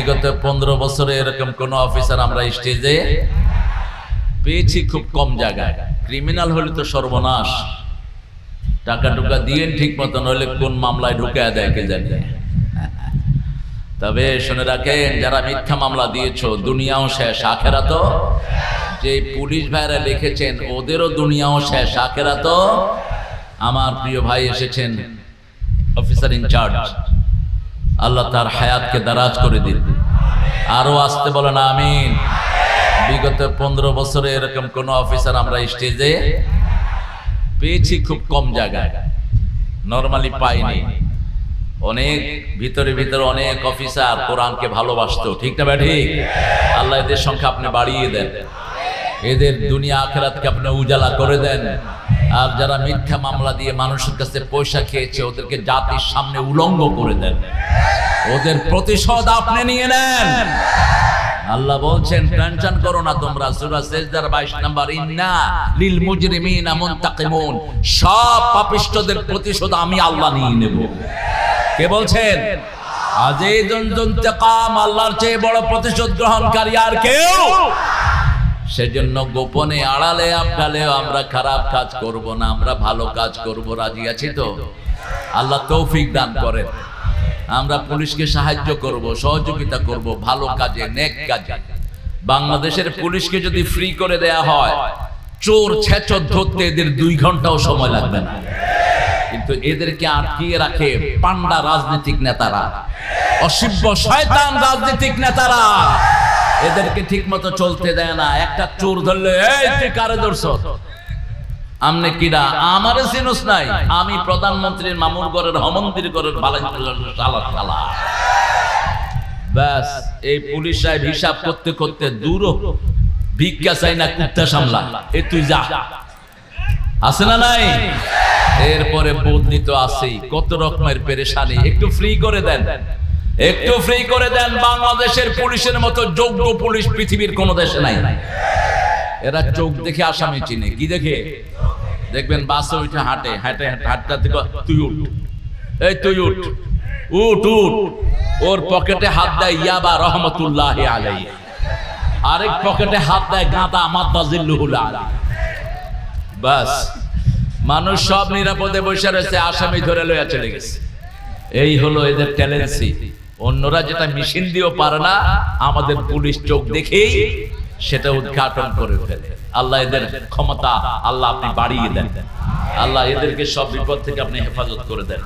বিগত পনেরো বছরে এরকম কোন অফিসার আমরা স্টেজে পেয়েছি খুব কম জায়গায়। ক্রিমিনাল হলে তো সর্বনাশ। টাকা টুকা দিয়ে ঠিক মতন হলে কোন মামলায় ঢুকে দেয় কে জানে। তবে শুনে রাখেন, যারা মিথ্যা মামলা দিয়েছ, দুনিয়াও শেষ আখেরা তো যে পুলিশ ভাইরা লিখেছেন, ওদেরও দুনিয়াও শেষ আখেরা তো আমার প্রিয় ভাই এসেছেন অফিসার ইনচার্জ আল্লাহ তার হায়াতকে দারাজ করে দিন। আরও আসতে বলেন, আমিন। বিগত পনেরো বছরে এরকম কোন অফিসার আমরা স্টেজে পেয়েছি খুব কম জায়গায়। নর্মালি পাইনি। অনেক ভিতরে ভিতরে অনেক অফিসার কোরআনকে ভালোবাসতো। ঠিক না ঠিক? আল্লাহ এদের সংখ্যা আপনি বাড়িয়ে দেন। এদের দুনিয়া আখেরাতকে আপনি উজালা করে দেন। আর যারা মিথ্যা মামলা দিয়ে মানুষের কাছে পয়সা খেয়েছে, ওদেরকে জাতির সামনে উলঙ্গ করে দেন। ওদের প্রতিশোধ আপনি নিয়ে নেন। আল্লাহ বলছেন, টেনশন করো না তোমরা, সূরা সেজদার 22 নাম্বার, ইন্না লিল মুজরিমিনা মুনতাকিমুন। সব পাপিষ্ঠদের প্রতিশোধ আমি আল্লাহ নিয়ে নেব। কে বলছেন? আজিজুন যুনতাকাম আল্লাহর চেয়ে বড় প্রতিশোধ গ্রহণকারী আর কেউ সেজন্য গোপনে আড়ালে, আবডালেও আমরা খারাপ কাজ করব না, আমরা ভালো কাজ করব, রাজি আছি তো? আল্লাহ তৌফিক দান করেন। আমরা পুলিশকে সাহায্য করব, সহযোগিতা করব, ভালো কাজে, নেক কাজে। বাংলাদেশের পুলিশকে যদি ফ্রি করে দেয়া হয়, চোর ছেচর ধরতে এদের দুই ঘন্টাও সময় লাগবে না। কিন্তু এদেরকে আটকিয়ে রাখে পান্ডা রাজনৈতিক নেতারা অসিব্য শয়তান রাজনৈতিক নেতারা। এদেরকে ঠিক মতো চলতে দেয় না। একটা চোর ধরলে, এই কারে ধরছ? আমনে কিরা আমারে সিনুস নাই। আমি প্রধানমন্ত্রীর মামুর ঘরের হমন্দির শালা। ব্যাস, এই পুলিশ সাহেব হিসাব করতে করতে দূর ভিক্ষা চাই না, কুত্তা সামলা। এ তুই যা। আছে না নাই? এরপরে বদলি তো আছেই। কত রকমের পেরেশানি। একটু ফ্রি করে দেন। একটু ফ্রি করে দেন, বাংলাদেশের পুলিশের মতো যোগ্য পুলিশ পৃথিবীর কোন দেশে নাই। এরা চোখ দেখে আসামি চিনে। কি দেখে? দেখবেন বাসে উঠে হাঁটে হাঁটে হাঁটতে থেকে তুই উঠ। এই, তুই উঠ। উঠ উঠ। ওর পকেটে হাত দেয়, ইয়াবা রহমতুল্লাহ আলাই আরেক পকেটে হাত দেয়, গাঁদা জিল্লুহুল বাস। মানুষ সব নিরাপদে বসে রয়েছে, আসামি ধরে লইয়া চলে গেছে। এই হলো এদের ট্যালেন্সি অন্যরা যেটা মেশিন দিয়েও পারে না আমাদের পুলিশ চোখ দেখেই সেটা উদ্ঘাটন করে ফেলে। আল্লাহ এদের ক্ষমতা আল্লাহ আপনি বাড়িয়ে দেন। আল্লাহ এদেরকে সব বিপদ থেকে আপনি হেফাজত করে দেন।